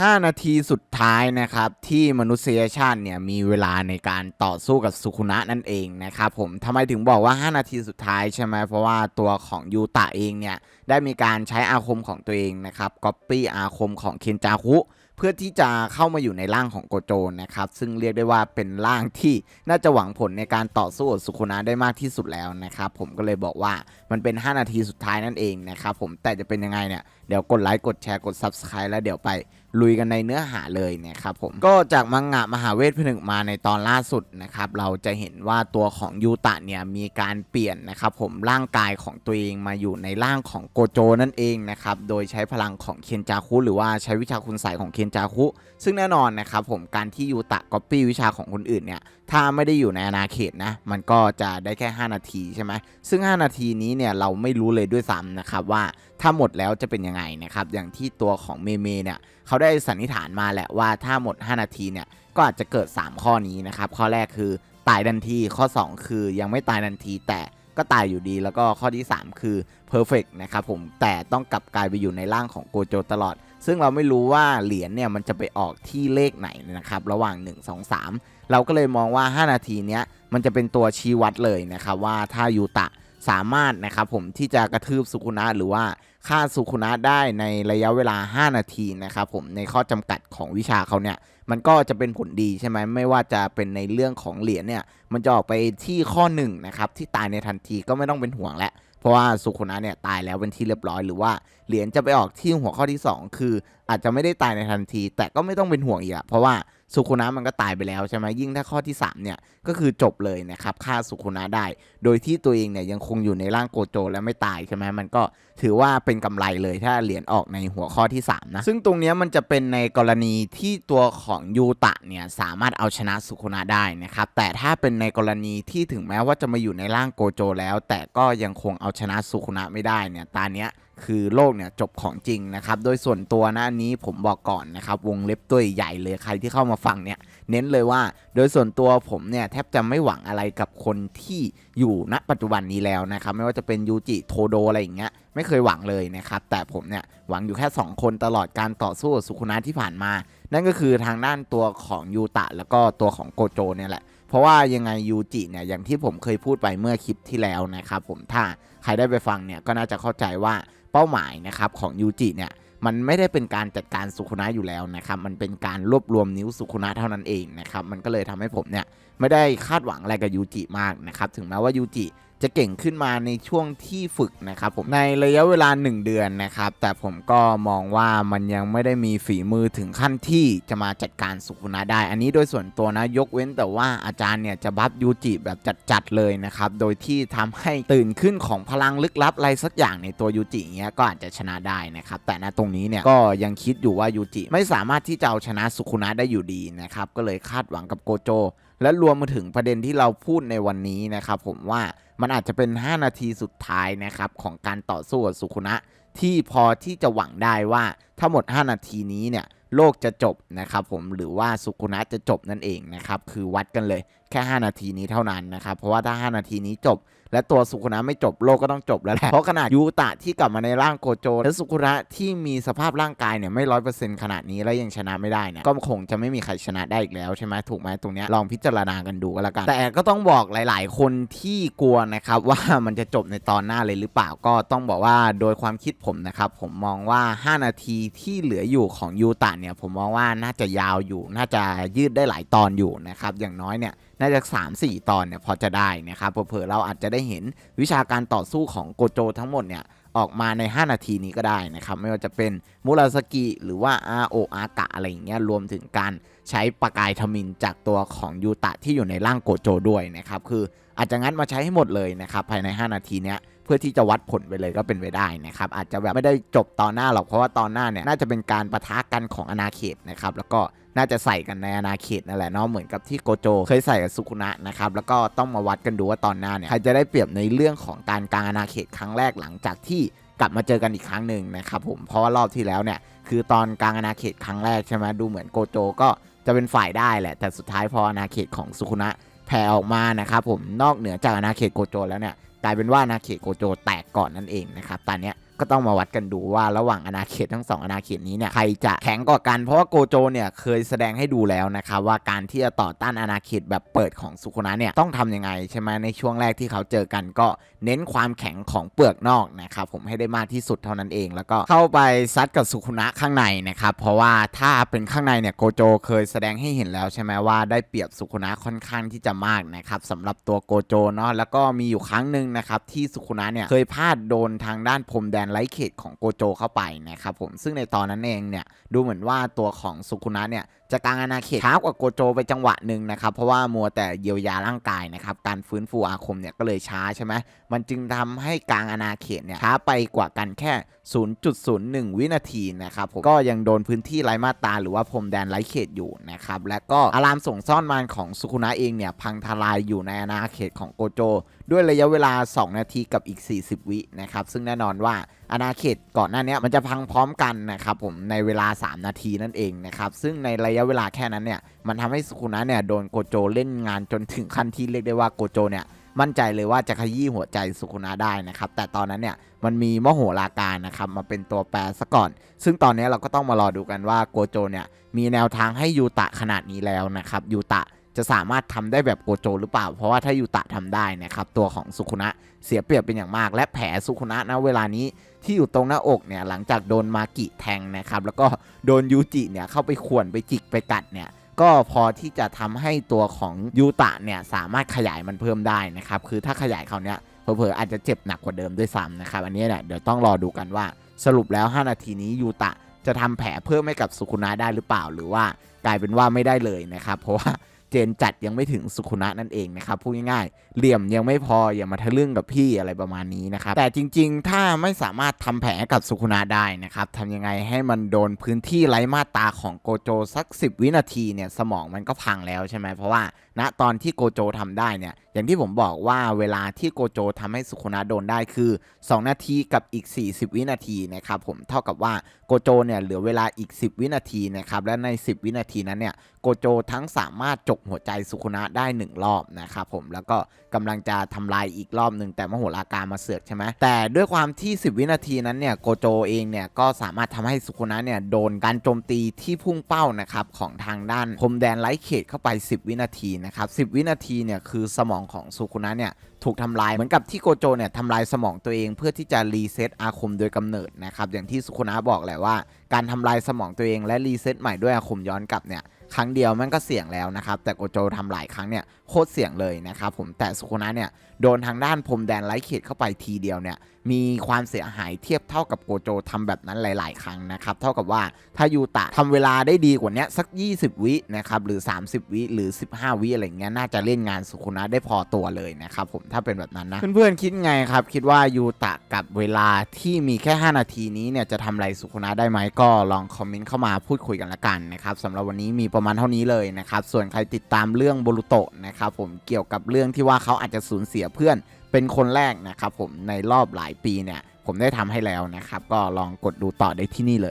5 นาทีสุดท้ายนะครับที่มนุษยชาติเนี่ยมีเวลาในการต่อสู้กับสุคุนะนั่นเองนะครับผมทำไมถึงบอกว่า 5 นาทีสุดท้ายใช่ไหมเพราะว่าตัวของยูตะเองเนี่ยได้มีการใช้อาคมของตัวเองนะครับก๊อปปี้อาคมของเคนจาคุเพื่อที่จะเข้ามาอยู่ในร่างของโกโจนะครับ ซึ่งเรียกได้ว่าเป็นร่างที่น่าจะหวังผลในการต่อสู้กับสุคุนะได้มากที่สุดแล้วนะครับ ผมก็เลยบอกว่ามันเป็น 5 นาทีสุดท้ายนั่นเองนะครับผมแต่จะเป็นยังไงเนี่ย เดี๋ยวกดไลค์กดแชร์กด Subscribe แล้วเดี๋ยวไป ลุยกันในเนื้อหาเลยนะครับผมก็จากมังงะมหาเวทผนึกมาในตอนล่าสุดนะครับเราจะเห็นว่าตัวของยูตะเนี่ยมีการเปลี่ยนนะครับผมร่างกายของตัวเองมาอยู่ในร่างของโกโจนั่นเองนะครับโดยใช้พลังของเคนจาคุหรือว่าใช้วิชาคุณใสยของเคนจาคุซึ่งแน่นอนนะครับผมการที่ยูตะก๊อปปี้วิชาของคนอื่นเนี่ยถ้าไม่ได้อยู่ในอาณาเขตนะมันก็จะได้แค่ 5 นาทีใช่ไหมซึ่ง 5 นาทีนี้เนี่ยเราไม่รู้เลยด้วยซ้ำนะครับว่าถ้าหมดแล้วจะเป็นยังไงนะครับอย่างที่ตัวของเมเมเนี่ยเขาได้สันนิษฐานมาแหละว่าถ้าหมด 5 นาทีเนี่ยก็อาจจะเกิด 3 ข้อนี้นะครับ ข้อแรกคือตายทันที ข้อ 2 คือยังไม่ตายทันทีแต่ก็ตายอยู่ดี แล้วก็ข้อที่ 3 คือ perfect นะครับผมแต่ต้องกลับกลายไปอยู่ในร่างของโกโจตลอด ซึ่งเราไม่รู้ว่าเหรียญเนี่ยมันจะไปออกที่เลขไหนนะครับระหว่าง 1 2 3 เราก็เลยมองว่า 5 นาทีเนี้ยมันจะเป็นตัวชี้วัดเลยนะครับว่าถ้ายูตะ สามารถนะครับผมที่จะกระทืบสุคุนะหรือว่าฆ่าสุคุนะได้ในระยะเวลา 5 นาทีนะครับผมในข้อจำกัดของวิชาเขาเนี่ยมันก็จะเป็นผลดีใช่ไหมไม่ว่าจะเป็นในเรื่องของเหรียญเนี่ยมันจะออกไปที่ข้อ1นนะครับที่ตายในทันทีก็ไม่ต้องเป็นห่วงแล้วเพราะว่าสุคุนะเนี่ยตายแล้วเป็นที่เรียบร้อยหรือว่าเหรียญจะไปออกที่หัวข้อที่ 2 คือ อาจจะไม่ได้ตายในทันที แต่ก็ไม่ต้องเป็นห่วงอีกอะเพราะว่าสุคุนะมันก็ตายไปแล้วใช่ไหมยิ่งถ้าข้อที่ 3 เนี่ย ก็คือจบเลยนะครับฆ่าสุคุนะได้ โดยที่ตัวเองเนี่ยยังคงอยู่ในร่างโกโจและไม่ตายใช่ไหมมันก็ถือว่าเป็นกำไรเลยถ้าเหรียญออกในหัวข้อที่ 3 นะ ซึ่งตรงนี้มันจะเป็นในกรณีที่ตัวของยูตะเนี่ยสามารถเอาชนะสุคุนะได้นะครับแต่ถ้าเป็นในกรณีที่ถึงแม้ว่าจะมาอยู่ในร่างโกโจแล้ว แต่ก็ยังคงเอาชนะสุคุนะไม่ได้เนี่ยตาเนี้ย คือโลกเนี่ยจบของจริงนะครับ โดยส่วนตัวนะอันนี้ผมบอกก่อนนะครับ วงเล็บตัวใหญ่เลยใครที่เข้ามาฟังเนี่ย เน้นเลยว่า โดยส่วนตัวผมเนี่ยแทบจะไม่หวังอะไรกับคนที่อยู่ณปัจจุบันนี้แล้วนะครับ ไม่ว่าจะเป็นยูจิโทโดอะไรอย่างเงี้ยไม่เคยหวังเลยนะครับ แต่ผมเนี่ยหวังอยู่แค่ 2 คนตลอดการต่อสู้สุคุนะที่ผ่านมา นั่นก็คือทางด้านตัวของยูตะแล้วก็ตัวของโกโจเนี่ยแหละเพราะว่ายังไงยูจิเนี่ยอย่างที่ผมเคยพูดไปเมื่อคลิปที่แล้วนะครับผมถ้าใครได้ไปฟังเนี่ยก็น่าจะเข้าใจว่า เป้าหมายนะครับของยูจิเนี่ยมันไม่ได้เป็นการจัดการสุขุนะอยู่แล้วนะครับ มันเป็นการรวบรวมนิ้วสุขุนะเท่านั้นเองนะครับ มันก็เลยทำให้ผมเนี่ยไม่ได้คาดหวังอะไรกับยูจิมากนะครับ ถึงแม้ว่ายูจิ จะเก่งขึ้นมาในช่วงที่ฝึกนะครับผมในระยะเวลา 1 เดือนนะครับแต่ผมก็มองว่ามันยังไม่ได้มีฝีมือถึงขั้นที่จะมาจัดการสุคุนะได้ อันนี้โดยส่วนตัวนะยกเว้นแต่ว่าอาจารย์เนี่ยจะบัฟยูจิแบบจัดๆเลยนะครับโดยที่ทำให้ตื่นขึ้นของพลังลึกลับอะไรสักอย่างในตัวยูจิเงี้ยก็อาจจะชนะได้นะครับแต่ณตรงนี้เนี่ยก็ยังคิดอยู่ว่ายูจิไม่สามารถที่จะเอาชนะสุคุนะได้อยู่ดีนะครับก็เลยคาดหวังกับโกโจ และรวมมาถึงประเด็นที่เราพูดในวันนี้นะครับผมว่ามันอาจจะเป็น 5 นาทีสุดท้ายนะครับของการต่อสู้กับสุขุนะ ที่พอที่จะหวังได้ว่าถ้าหมด 5 นาทีนี้เนี่ยโลกจะจบนะครับผมหรือว่าสุขุนะจะจบนั่นเองนะครับคือวัดกันเลย แค่ 5 นาทีนี้เท่านั้นนะครับ เพราะว่าถ้า 5 นาทีนี้จบ และตัวสุคุนะไม่จบโลกก็ต้องจบแล้วแหละเพราะขนาดยูตะที่กลับมาในร่างโกโจ และสุคุนะที่มีสภาพร่างกายเนี่ยไม่ร้อยเปอร์เซ็นต์ขนาดนี้แล้วยังชนะไม่ได้เนี่ยก็คงจะไม่มีใครชนะได้อีกแล้วใช่ไหมถูกไหมตรงเนี้ยลองพิจารณากันดูก็แล้วกัน แต่ก็ต้องบอกหลาย ๆ คนที่กลัวนะครับว่ามันจะจบในตอนหน้าเลยหรือเปล่าก็ต้องบอกว่าโดยความคิดผมนะครับผมมองว่า 5 นาทีที่เหลืออยู่ของยูตะเนี่ยผมมองว่าน่าจะยาวอยู่ น่าจะยืดได้หลายตอนอยู่นะครับอย่างน้อยเนี่ยน่าจะ 3 4 ตอนเนี่ยพอจะได้นะครับเผื่อๆเราอาจจะได้เห็นวิชาการต่อสู้ของโกโจทั้งหมดเนี่ยออกมาใน 5 นาทีนี้ก็ได้นะครับ ไม่ว่าจะเป็นมูราสกิหรือว่าอาโออากะอะไรอย่างเงี้ยรวมถึงการใช้ปากกายทมินจากตัวของยูตะที่อยู่ในร่างโกโจด้วยนะครับ คืออาจจะงั้นมาใช้ให้หมดเลยนะครับ ภายใน 5 นาทีเนี้ย พื่อที่จะวัดผลไปเลยก็เป็นไปได้นะครับอาจจะแบบไม่ได้จบตอนหน้าหรอกเพราะว่าตอนหน้าเนี่ยน่าจะเป็นการประทะกันของอาณาเขตนะครับแล้วก็น่าจะใส่กันในอาณาเขตนั่นแหละเนาะเหมือนกับที่โกโจเคยใส่กับสุคุนะนะครับแล้วก็ต้องมาวัดกันดูว่าตอนหน้าเนี่ยใครจะได้เปรียบในเรื่องของการกลางอาณาเขตครั้งแรกหลังจากที่กลับมาเจอกันอีกครั้งหนึ่งนะครับผมเพราะว่ารอบที่แล้วเนี่ยคือตอนกลางอาณาเขตครั้งแรกใช่ไหมดูเหมือนโกโจก็จะเป็นฝ่ายได้แหละ แต่สุดท้ายพออาณาเขตของสุคุนะแผ่ออกมานะครับผมนอกเหนือจากอาณาเขตโกโจแล้วเนี่ย กลายเป็นว่านาเขโกโจแตกก่อนนั่นเองนะครับตอนเนี้ย ก็ต้องมาวัดกันดูว่าระหว่างอาณาเขตทั้งสองอาณาเขตนี้เนี่ยใครจะแข็งกว่ากันเพราะว่าโกโจเนี่ยเคยแสดงให้ดูแล้วนะครับว่าการที่จะต่อต้านอาณาเขตแบบเปิดของสุคุนะเนี่ยต้องทำยังไงใช่ไหมในช่วงแรกที่เขาเจอกันก็เน้นความแข็งของเปลือกนอกนะครับผมให้ได้มากที่สุดเท่านั้นเอง แล้วก็เข้าไปซัดกับสุคุนะข้างในนะครับเพราะว่าถ้าเป็นข้างในเนี่ยโกโจเคยแสดงให้เห็นแล้วใช่ไหมว่าได้เปรียบสุคุนะค่อนข้างที่จะมากนะครับสำหรับตัวโกโจเนาะแล้วก็มีอยู่ครั้งหนึ่งนะครับที่สุคุนะเนี่ยเคยพลาดโดนทางด้านพรมแดนไร้เขตของโกโจเข้าไปนะครับผมซึ่งในตอนนั้นเองเนี่ยดูเหมือนว่าตัวของสุคุนะเนี่ยจะกลางอาณาเขตช้ากว่าโกโจไปจังหวะหนึ่งนะครับเพราะว่ามัวแต่เยียวยาร่างกายนะครับการฟื้นฟูอาคมเนี่ยก็เลยช้าใช่ไหมมันจึงทำให้กลางอาณาเขตเนี่ยช้าไปกว่ากันแค่ 0.01 วินาทีนะครับผมก็ยังโดนพื้นที่ไร้มาตาหรือว่าพรมแดนไร้เขตอยู่นะครับและก็อารามส่งซ่อนมานของสุคุนะเองเนี่ยพังทลายอยู่ในอาณาเขตของโกโจ ด้วยระยะเวลา 2 นาทีกับอีก 40 วินะครับซึ่งแน่นอนว่า อาณาเขตก่อนหน้านี้มันจะพังพร้อมกันนะครับผมในเวลา 3 นาทีนั่นเองนะครับซึ่งในระยะเวลาแค่นั้นเนี่ยมันทำให้สุคุนะเนี่ยโดนโกโจเล่นงานจนถึงขั้นที่เรียกได้ว่าโกโจเนี่ยมั่นใจเลยว่าจะขยี้หัวใจสุคุนะได้นะครับแต่ตอนนั้นเนี่ยมันมีมโหราการนะครับมาเป็นตัวแปรซะก่อน ซึ่งตอนนี้เราก็ต้องมารอดูกันว่าโกโจเนี่ยมีแนวทางให้ยูตะขนาดนี้แล้วนะครับยูตะ จะสามารถทำได้แบบโกโจหรือเปล่า เพราะว่าถ้ายูตะทำได้นะครับตัวของสุคุนะเสียเปรียบเป็นอย่างมาก และแผลสุคุนะณเวลานี้ที่อยู่ตรงหน้าอกเนี่ยหลังจากโดนมากิแทงนะครับแล้วก็โดนยูจิเนี่ยเข้าไปข่วนไปจิกไปกัดเนี่ยก็พอที่จะทำให้ตัวของยูตะเนี่ยสามารถขยายมันเพิ่มได้นะครับคือถ้าขยายเขาเนี้ยเผลอๆอาจจะเจ็บหนักกว่าเดิมด้วยซ้ำนะครับอันนี้เนี่ยเดี๋ยวต้องรอดูกันว่าสรุปแล้ว 5 นาทีนี้ยูตะจะทำแผลเพิ่มให้กับสุคุนะได้หรือเปล่า หรือว่ากลายเป็นว่าไม่ได้เลยนะครับเพราะว่า เจนจัดยังไม่ถึงสุขุนะนั่นเองนะครับพูดง่ายๆเหลี่ยมยังไม่พออย่ามาทะลึ่งกับพี่อะไรประมาณนี้นะครับแต่จริง ๆ ถ้าไม่สามารถทำแผลกับสุขุนะได้นะครับทำยังไงให้มันโดนพื้นที่ไร้มาตาของโกโจสัก 10 วินาทีเนี่ยสมองมันก็พังแล้วใช่ไหมเพราะว่าณตอนที่โกโจทำได้เนี่ย อย่างที่ผมบอกว่าเวลาที่โกโจทำให้สุคนะโดนได้คือ 2 นาทีกับอีก 40 วินาทีนะครับผมเท่ากับว่าโกโจเนี่ยเหลือเวลาอีก 10 วินาทีนะครับและใน 10 วินาทีนั้นเนี่ยโกโจทั้งสามารถจกหัวใจสุคนะได้ 1 รอบนะครับผมแล้วก็กำลังจะทำลายอีกรอบหนึ่งแต่มโหราการมาเสือกใช่ไหมแต่ด้วยความที่ 10 วินาทีนั้นเนี่ยโกโจเองเนี่ยก็สามารถทำให้สุคนะเนี่ยโดนการโจมตีที่พุ่งเป้านะครับของทางด้านพรมแดนไร้เขตเข้าไป 10 วินาทีนะครับ 10 วินาทีเนี่ยคือสมองของสุคุนะเนี่ยถูกทำลายเหมือนกับที่โกโจเนี่ยทำลายสมองตัวเองเพื่อที่จะรีเซ็ตอาคมโดยกำเนิดนะครับอย่างที่สุคุนะบอกแหละว่า การทำลายสมองตัวเองและรีเซ็ตใหม่ด้วยอาคมย้อนกลับเนี่ยครั้งเดียวมันก็เสี่ยงแล้วนะครับแต่โกโจทำหลายครั้งเนี่ย โคตรเสี่ยงเลยนะครับผมแต่สุโคนะเนี่ยโดนทางด้านพรมแดนไร้เขตเข้าไปทีเดียวเนี่ยมีความเสียหายเทียบเท่ากับโกโจทำแบบนั้นหลาย ๆ ครั้งนะครับเท่ากับว่าถ้ายูตะทำเวลาได้ดีกว่านี้สัก 20 วินะครับหรือ 30 วิหรือ 15 วิอะไรเงี้ยน่าจะเล่นงานสุโคนะได้พอตัวเลยนะครับผมถ้าเป็นแบบนั้นนะเพื่อนๆคิดไงครับคิดว่ายูตะกับเวลาที่มีแค่ 5 นาทีนี้เนี่ยจะทำอะไรสุโคนะได้ไหมก็ลองคอมเมนต์เข้ามาพูดคุยกันละกันนะครับสำหรับวันนี้มีประมาณเท่านี้เลยนะครับส่วนใครติดตามเรื่องโบรุโตะนะครับผมเกี่ยวกับเรื่องที่ว่าเขาอาจจะสูญเสียเพื่อนเป็นคนแรกนะครับผมในรอบหลายปีเนี่ยผมได้ทำให้แล้วนะครับ ก็ลองกดดูต่อได้ที่นี่เลย